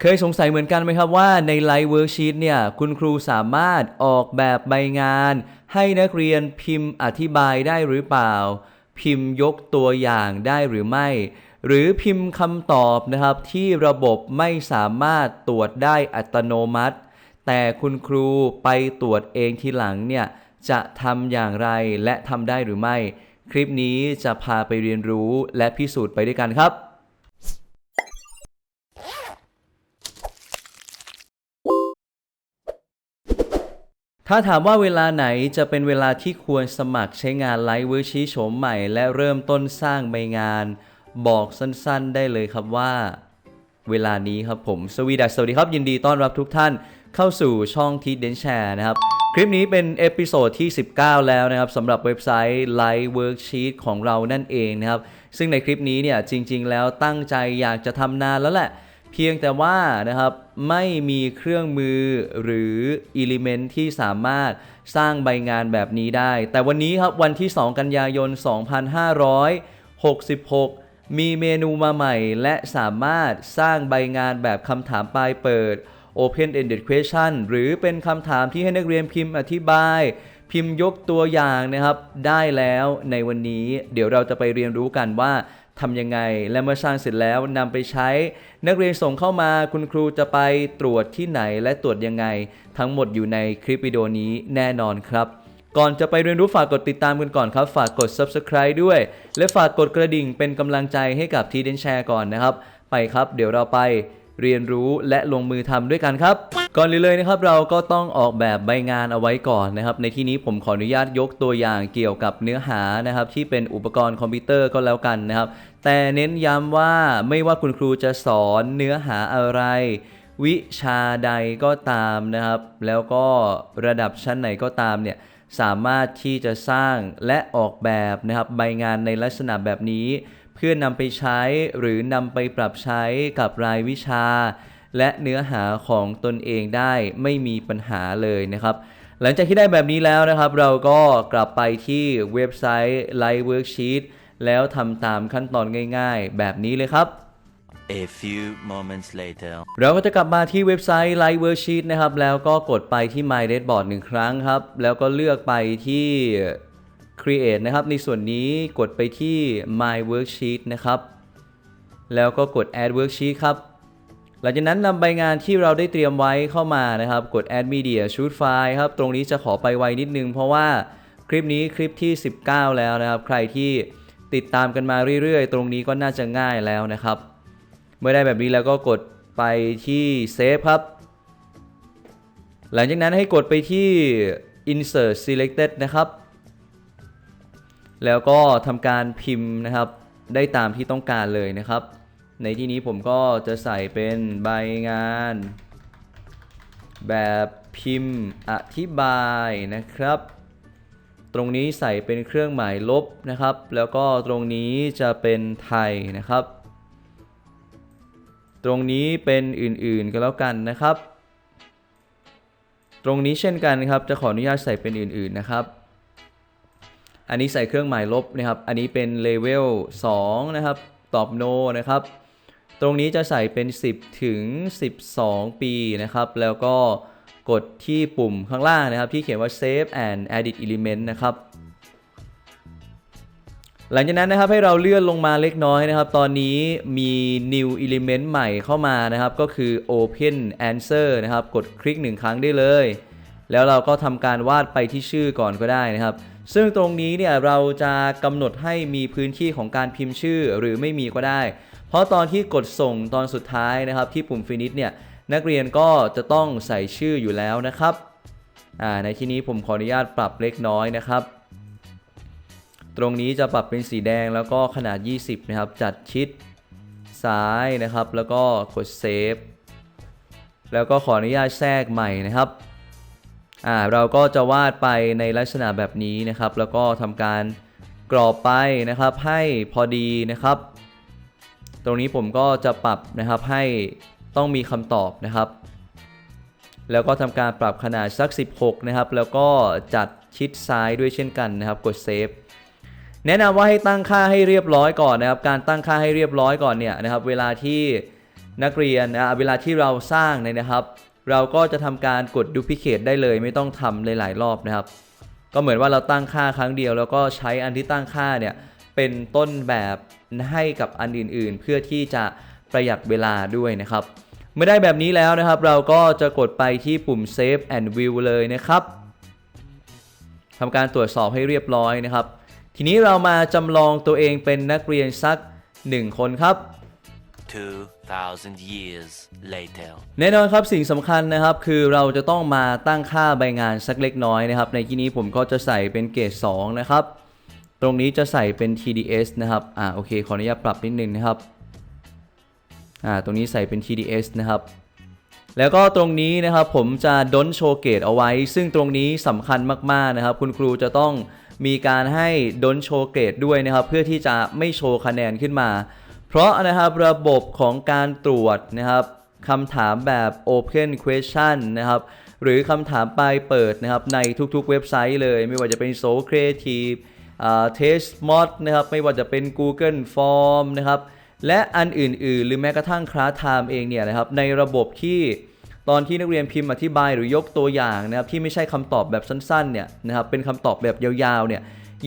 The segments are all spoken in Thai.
เคยสงสัยเหมือนกันไหมครับว่าในไลฟ์เวิร์กชีตเนี่ยคุณครูสามารถออกแบบใบงาน ให้นักเรียนพิมพ์อธิบายได้หรือเปล่า พิมพ์ยกตัวอย่างได้หรือไม่ หรือพิมพ์คำตอบนะครับที่ระบบไม่สามารถตรวจได้อัตโนมัติ แต่คุณครูไปตรวจเองทีหลังเนี่ยจะทำอย่างไรและทำได้หรือไม่ คลิปนี้จะพาไปเรียนรู้และพิสูจน์ไปด้วยกันครับ ถ้าถามว่าเวลาไหนจะเป็นเวลาที่ควรสมัครใช้งานไลฟ์เวิร์ชีโฉมใหม่ และเริ่มต้นสร้างใบงาน บอกสั้นๆได้เลยครับว่า เวลานี้ครับผมสวีดัสสวัสดีครับยินดีต้อนรับทุกท่านเข้าสู่ช่องทีเดนแชร์นะครับ คลิปนี้เป็นเอพิโซดที่ 19 แล้วนะครับสำหรับเว็บไซต์ Live Worksheet ของเรานั่นเองนะครับ ซึ่งในคลิปนี้เนี่ยจริง ๆ แล้วตั้งใจอยากจะทำนานแล้วแหละ เพียงแต่ว่านะครับไม่มีเครื่องมือหรืออิเลเมนที่สามารถสร้างใบงานแบบนี้ได้ แต่วันนี้ครับวันที่ 2 กันยายน 2566 มีเมนูมาใหม่ และสามารถสร้างใบงานแบบคำถามปลายเปิด Open Ended Question หรือเป็นคำถามที่ให้นักเรียนพิมพ์อธิบาย พิมพ์ยกตัวอย่างนะครับ ได้แล้วในวันนี้ เดี๋ยวเราจะไปเรียนรู้กันว่าทำยังไง และเมื่อสร้างเสร็จแล้วนำไปใช้ นักเรียนส่งเข้ามาคุณครูจะไปตรวจที่ไหนและตรวจยังไง ทั้งหมดอยู่ในคลิปวิดีโอนี้แน่นอนครับ ก่อนจะไปเรียนรู้ฝากกดติดตามกันก่อนครับ ฝากกด subscribe ด้วย และฝากกดกระดิ่งเป็นกำลังใจให้กับทีเดนแชร์ก่อนนะครับ ไปครับ เดี๋ยวเราไป เรียนรู้และลงมือทำด้วยกันครับ ก่อนอื่นเลยนะครับเราก็ต้องออกแบบใบงานเอาไว้ก่อนนะครับ ในที่นี้ผมขออนุญาตยกตัวอย่างเกี่ยวกับเนื้อหานะครับ ที่เป็นอุปกรณ์คอมพิวเตอร์ก็แล้วกันนะครับ แต่เน้นย้ำว่าไม่ว่าคุณครูจะสอนเนื้อหาอะไร วิชาใดก็ตามนะครับ แล้วก็ระดับชั้นไหนก็ตามเนี่ยสามารถที่จะสร้างและออกแบบนะครับใบงานในลักษณะแบบนี้ เพื่อนำไปใช้หรือนำไปปรับใช้กับรายวิชา และเนื้อหาของตนเองได้ไม่มีปัญหาเลยนะครับ หลังจากที่ได้แบบนี้แล้วนะครับ เราก็กลับไปที่เว็บไซต์ Live Worksheet แล้วทำตามขั้นตอนง่ายๆ แบบนี้เลยครับ A few moments later. เราก็จะกลับมาที่เว็บไซต์ Live Worksheet นะครับ แล้วก็กดไปที่ My Redboard หนึ่งครั้งครับ แล้วก็เลือกไปที่ Create นะครับ ในส่วนนี้กดไปที่ My Worksheet นะครับ แล้วก็กด Add Worksheet ครับ หลังจากนั้นนำใบงานที่เราได้เตรียมไว้เข้ามานะครับ กด Add Media Shoot File ครับ ตรงนี้จะขอไปไวนิดนึง เพราะว่าคลิปนี้คลิปที่ 19 แล้วนะครับ ใครที่ติดตามกันมาเรื่อยๆ ตรงนี้ก็น่าจะง่ายแล้วนะครับ เมื่อได้แบบนี้แล้วก็กดไปที่ Save ครับ หลังจากนั้นให้กดไปที่ Insert Selected นะครับ แล้วก็ทำการพิมพ์นะครับได้ตามที่ต้องการเลยนะครับ ในที่นี้ผมก็จะใส่เป็นใบงาน แบบพิมพ์อธิบายนะครับ ตรงนี้ใส่เป็นเครื่องหมายลบนะครับ แล้วก็ตรงนี้จะเป็นไทยนะครับ ตรงนี้เป็นอื่นๆก็แล้วกันนะครับ ตรงนี้เช่นกันครับจะขออนุญาตใส่เป็นอื่นๆนะครับ อันนี้ใส่เครื่องหมายลบนะครับ อันนี้เป็นเลเวล2นะครับ ตอบ no นะครับ ตรงนี้จะใส่เป็น 10 ถึง 12 ปีนะครับ แล้วก็กดที่ปุ่มข้างล่างนะครับ ที่เขียนว่า save and edit element นะครับ หลังจากนั้นนะครับให้เราเลื่อนลงมาเล็กน้อยนะครับ ตอนนี้มี new element ใหม่เข้ามานะครับ ก็คือ open answer นะครับ กดคลิกหนึ่งครั้งได้เลย แล้วเราก็ทำการวาดไปที่ชื่อก่อนก็ได้นะครับ ซึ่งตรงนี้เนี่ยเราจะกำหนดให้มีพื้นที่ของการพิมพ์ชื่อหรือไม่มีก็ได้ เพราะตอนที่กดส่งตอนสุดท้ายนะครับที่ปุ่ม finish เนี่ยนักเรียนก็จะต้องใส่ชื่ออยู่แล้วนะครับอ่าในที่นี้ผมขออนุญาตปรับเล็กน้อยนะครับ ตรงนี้จะปรับเป็นสีแดงแล้วก็ขนาด 20 นะครับ จัดชิดซ้ายนะครับ แล้วก็กดเซฟแล้วก็ขออนุญาตแทรกใหม่นะครับ อ่าเราก็จะวาดไปในลักษณะแบบนี้นะครับ แล้วก็ทำการกรอบไปนะครับให้พอดีนะครับ ตรงนี้ผมก็จะปรับนะครับให้ต้องมีคำตอบนะครับ แล้วก็ทำการปรับขนาดสัก 16 นะครับ แล้วก็จัดชิดซ้ายด้วยเช่นกันนะครับ กดเซฟแนะนำว่าให้ตั้งค่าให้เรียบร้อยก่อนนะครับ การตั้งค่าให้เรียบร้อยก่อนเนี่ยนะครับ เวลาที่นักเรียนนะเวลาที่เราสร้างเนี่ยนะครับ เราก็จะทำการกด duplicate ได้เลย ไม่ต้องทำหลายๆรอบนะครับ ก็เหมือนว่าเราตั้งค่าครั้งเดียว แล้วก็ใช้อันที่ตั้งค่าเนี่ยเป็นต้นแบบให้กับอันอื่นๆ เพื่อที่จะประหยัดเวลาด้วยนะครับ เมื่อได้แบบนี้แล้วนะครับ เราก็จะกดไปที่ปุ่ม save and view เลยนะครับทำการตรวจสอบให้เรียบร้อยนะครับ ทีนี้เรามาจำลองตัวเองเป็นนักเรียนสัก 1 คนครับ 2,000 years later. แน่นอนครับสิ่งสำคัญนะครับ คือเราจะต้องมาตั้งค่าใบงานสักเล็กน้อยนะครับ ในที่นี้ผมก็จะใส่เป็นเกรด2นะครับ ตรงนี้จะใส่เป็น TDS นะครับ อ่าโอเค ขออนุญาตปรับนิดนึงนะครับ อ่าตรงนี้ใส่เป็น TDS นะครับ แล้วก็ตรงนี้นะครับผมจะด้นโชว์เกรดเอาไว้ ซึ่งตรงนี้สำคัญมากๆนะครับ คุณครูจะต้องมีการให้ด้นโชว์เกรดด้วยนะครับ เพื่อที่จะไม่โชว์คะแนนขึ้นมา เพราะนะครับระบบของการตรวจนะครับคำถามแบบ Open Question นะครับหรือคำถามปลายเปิดนะครับในทุกๆเว็บไซต์เลย ไม่ว่าจะเป็น So Creative อ่า Test Mod นะครับไม่ว่าจะเป็น Google Form นะครับและอันอื่นๆ หรือแม้กระทั่ง Classroom เองเนี่ยนะครับในระบบที่ตอนที่นักเรียนพิมพ์อธิบายหรือยกตัวอย่างนะครับที่ไม่ใช่คำตอบแบบสั้นๆเนี่ยนะครับเป็นคำตอบแบบยาวๆเนี่ย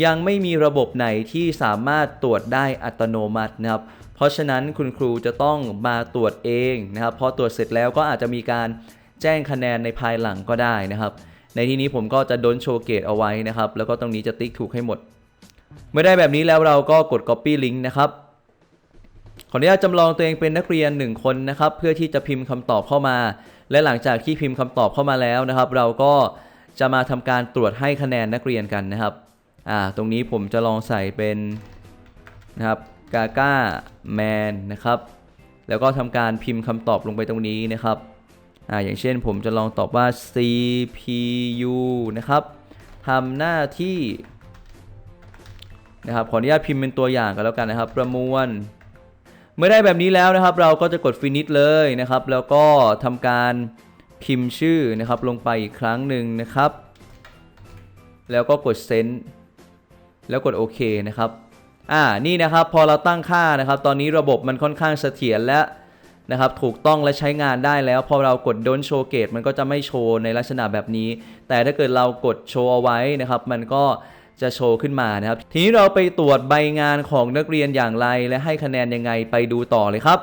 ยังไม่มีระบบไหนที่สามารถตรวจได้อัตโนมัตินะครับ เพราะฉะนั้นคุณครูจะต้องมาตรวจเองนะครับ พอตรวจเสร็จแล้วก็อาจจะมีการแจ้งคะแนนในภายหลังก็ได้นะครับ ในที่นี้ผมก็จะดนโชว์เกตเอาไว้นะครับ แล้วก็ตรงนี้จะติ๊กถูกให้หมด เมื่อได้แบบนี้แล้วเราก็กด copy link นะครับขออนุญาตจำลองตัวเองเป็นนักเรียน 1 คนนะครับ เพื่อที่จะพิมพ์คำตอบเข้ามา และหลังจากที่พิมพ์คำตอบเข้ามาแล้วนะครับ เราก็จะมาทำการตรวจให้คะแนนนักเรียนกันนะครับ อ่าตรงนี้ผมจะลองใส่เป็นนะครับกาก้าแมนนะครับ แล้วก็ทำการพิมพ์คำตอบลงไปตรงนี้นะครับอ่าอย่างเช่นผมจะลองตอบว่า CPU นะครับทำหน้าที่นะครับขออนุญาตพิมพ์เป็นตัวอย่างกันแล้วกันนะครับ ประมวล เมื่อได้แบบนี้แล้วนะครับ เราก็จะกด finish เลยนะครับ แล้วก็ทำการพิมพ์ชื่อนะครับลงไปอีกครั้งหนึ่งนะครับ แล้วก็กด send แล้วกดโอเคนะครับอ่านี่นะครับพอเราตั้งค่านะครับ ตอนนี้ระบบมันค่อนข้างเสถียรและนะครับถูกต้องและใช้งานได้แล้ว พอเรากด don't show gate มันก็จะไม่โชว์ในลักษณะแบบนี้ แต่ถ้าเกิดเรากดโชว์เอาไว้นะครับ มันก็จะโชว์ขึ้นมานะครับ ทีนี้เราไปตรวจใบงานของนักเรียนอย่างไร และให้คะแนนยังไงไปดูต่อเลยครับ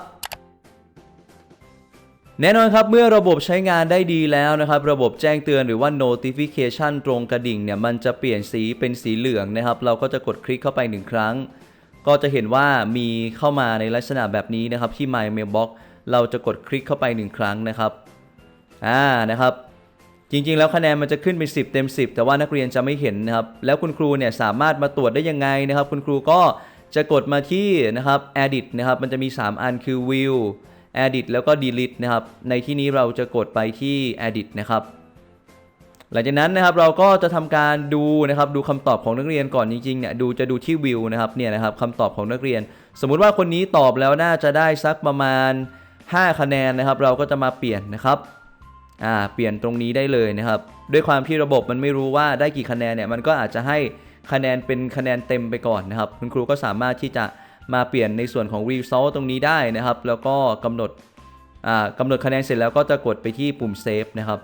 แน่นอนครับ เมื่อระบบใช้งานได้ดีแล้วนะครับ ระบบแจ้งเตือนหรือว่า notification ตรงกระดิ่งเนี่ยมันจะเปลี่ยนสีเป็นสีเหลืองนะครับ เราก็จะกดคลิกเข้าไปหนึ่งครั้ง ก็จะเห็นว่ามีเข้ามาในลักษณะแบบนี้นะครับ ที่ My Mailbox เราจะกดคลิกเข้าไปหนึ่งครั้งนะครับอ่านะครับ จริงๆ แล้วคะแนนมันจะขึ้นเป็น 10 เต็ม 10 แต่ว่านักเรียนจะไม่เห็นนะครับ แล้วคุณครูเนี่ยสามารถมาตรวจได้ยังไงนะครับ คุณครูก็จะกดมาที่นะครับ edit นะครับมันจะมี 3 อันคือ view edit แล้วก็ delete นะครับ ในที่นี้เราจะกดไปที่ edit นะครับ หลังจากนั้นนะครับเราก็จะทำการดูนะครับดูคำตอบของนักเรียนก่อนจริงๆเนี่ยดูจะดูที่วิวนะครับเนี่ยนะครับคำตอบของนักเรียน สมมุติว่าคนนี้ตอบแล้วน่าจะได้สักประมาณ 5 คะแนนนะครับ เราก็จะมาเปลี่ยนนะครับอ่าเปลี่ยนตรงนี้ได้เลยนะครับ ด้วยความที่ระบบมันไม่รู้ว่าได้กี่คะแนนเนี่ยมันก็อาจจะให้คะแนนเป็นคะแนนเต็มไปก่อนนะครับ คุณครูก็สามารถที่จะ มาเปลี่ยนในส่วนของ result ตรงนี้ได้นะครับ แล้วก็กำหนดกำหนดคะแนนเสร็จแล้วก็จะกดไปที่ปุ่ม save นะครับ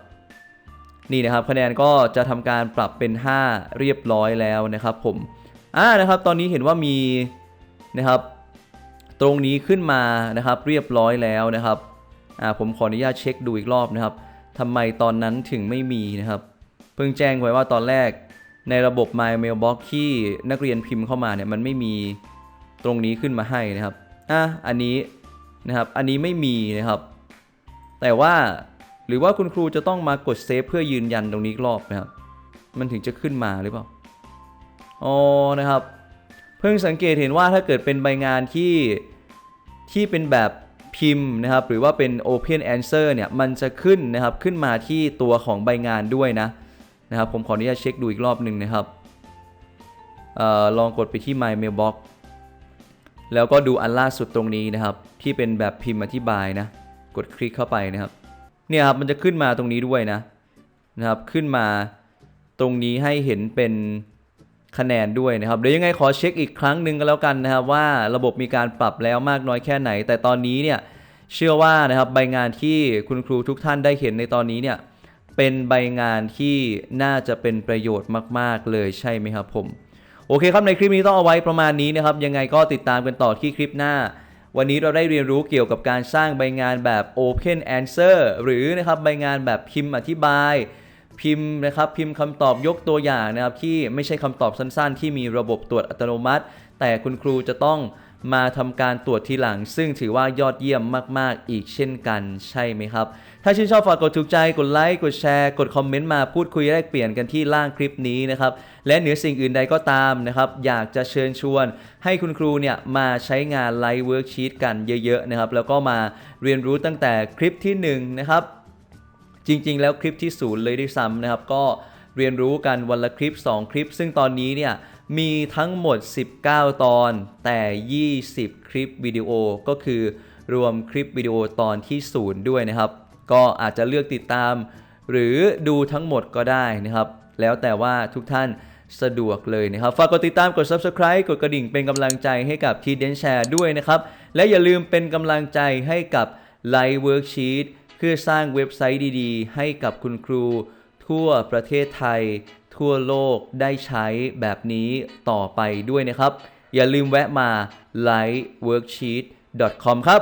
นี่นะครับคะแนนก็จะทำการปรับเป็น 5 เรียบร้อยแล้วนะครับผมอ่านะครับตอนนี้เห็นว่ามีนะครับตรงนี้ขึ้นมานะครับเรียบร้อยแล้วนะครับอ่าผมขออนุญาตเช็คดูอีกรอบนะครับทำไมตอนนั้นถึงไม่มีนะครับ เพิ่งแจ้งไว้ว่าตอนแรกในระบบ My Mailbox ที่นักเรียนพิมพ์เข้ามาเนี่ยมันไม่มี ตรงนี้ขึ้นมาให้นะครับอะอันนี้นะครับ อันนี้ไม่มีนะครับ แต่ว่าหรือว่าคุณครูจะต้องมากดเซฟเพื่อยืนยันตรงนี้รอบนะครับ มันถึงจะขึ้นมาหรือเปล่า อ๋อ นะครับ เพิ่งสังเกตเห็นว่าถ้าเกิดเป็นใบงานที่ที่เป็นแบบพิมพ์นะครับ หรือว่าเป็น Open Answer เนี่ย มันจะขึ้นนะครับ ขึ้นมาที่ตัวของใบงานด้วยนะ นะครับ ผมขออนุญาตเช็คดูอีกรอบหนึ่งนะครับเออลองกดไปที่ My Mailbox แล้วก็ดูอันล่าสุดตรงนี้นะครับ ที่เป็นแบบพิมพ์อธิบายนะ กดคลิกเข้าไปนะครับ เนี่ยครับมันจะขึ้นมาตรงนี้ด้วยนะนะครับ ขึ้นมาตรงนี้ให้เห็นเป็นคะแนนด้วยนะครับ เดี๋ยวยังไงขอเช็คอีกครั้งหนึ่งก็แล้วกันนะครับว่าระบบมีการปรับแล้วมากน้อยแค่ไหน แต่ตอนนี้เนี่ยเชื่อว่านะครับใบงานที่คุณครูทุกท่านได้เห็นในตอนนี้เนี่ยเป็นใบงานที่น่าจะเป็นประโยชน์มาก ๆ เลยใช่ไหมครับผม โอเคครับในคลิปนี้ต้องเอาไว้ประมาณนี้นะครับยังไงก็ติดตามกันต่อที่คลิปหน้า วันนี้เราได้เรียนรู้เกี่ยวกับการสร้างใบงานแบบ Open Answer หรือนะครับใบงานแบบพิมพ์อธิบาย พิมพ์นะครับพิมพ์คำตอบยกตัวอย่างนะครับที่ไม่ใช่คำตอบสั้นๆ ที่มีระบบตรวจอัตโนมัติ แต่คุณครูจะต้อง มาทำการตรวจทีหลัง ซึ่งถือว่ายอดเยี่ยมมาก ๆ อีกเช่นกันใช่ไหมครับ ถ้าชื่นชอบฝากกดถูกใจกดไลค์กดแชร์ กดคอมเมนต์มาพูดคุยแลกเปลี่ยนกันที่ล่างคลิปนี้นะครับ และเหนือสิ่งอื่นใดก็ตามนะครับ อยากจะเชิญชวน ให้คุณครูเนี่ยมาใช้งานไลฟ์เวิร์กชีตกันเยอะ ๆ นะครับ แล้วก็มาเรียนรู้ตั้งแต่คลิปที่หนึ่งนะครับจริง ๆ แล้วคลิปที่ศูนย์เลยด้วยซ้ำนะครับก็เรียนรู้กันวันละคลิป 2 คลิป ซึ่งตอนนี้เนี่ย มีทั้งหมด 19 ตอนแต่ 20 คลิปวิดีโอก็คือรวมคลิปวิดีโอตอนที่ศูนย์ด้วยนะครับ ก็อาจจะเลือกติดตาม หรือดูทั้งหมดก็ได้นะครับ แล้วแต่ว่าทุกท่านสะดวกเลยนะครับ ฝากกดติดตามกด subscribe กดกระดิ่งเป็นกำลังใจให้กับทีเดนแชร์ด้วยนะครับ และอย่าลืมเป็นกำลังใจให้กับ Live Worksheet เพื่อสร้างเว็บไซต์ดีๆ ให้กับคุณครู ทั่วประเทศไทย ทั่วโลกได้ใช้แบบนี้ต่อไปด้วยนะครับ อย่าลืมแวะมา liveworksheet.com ครับ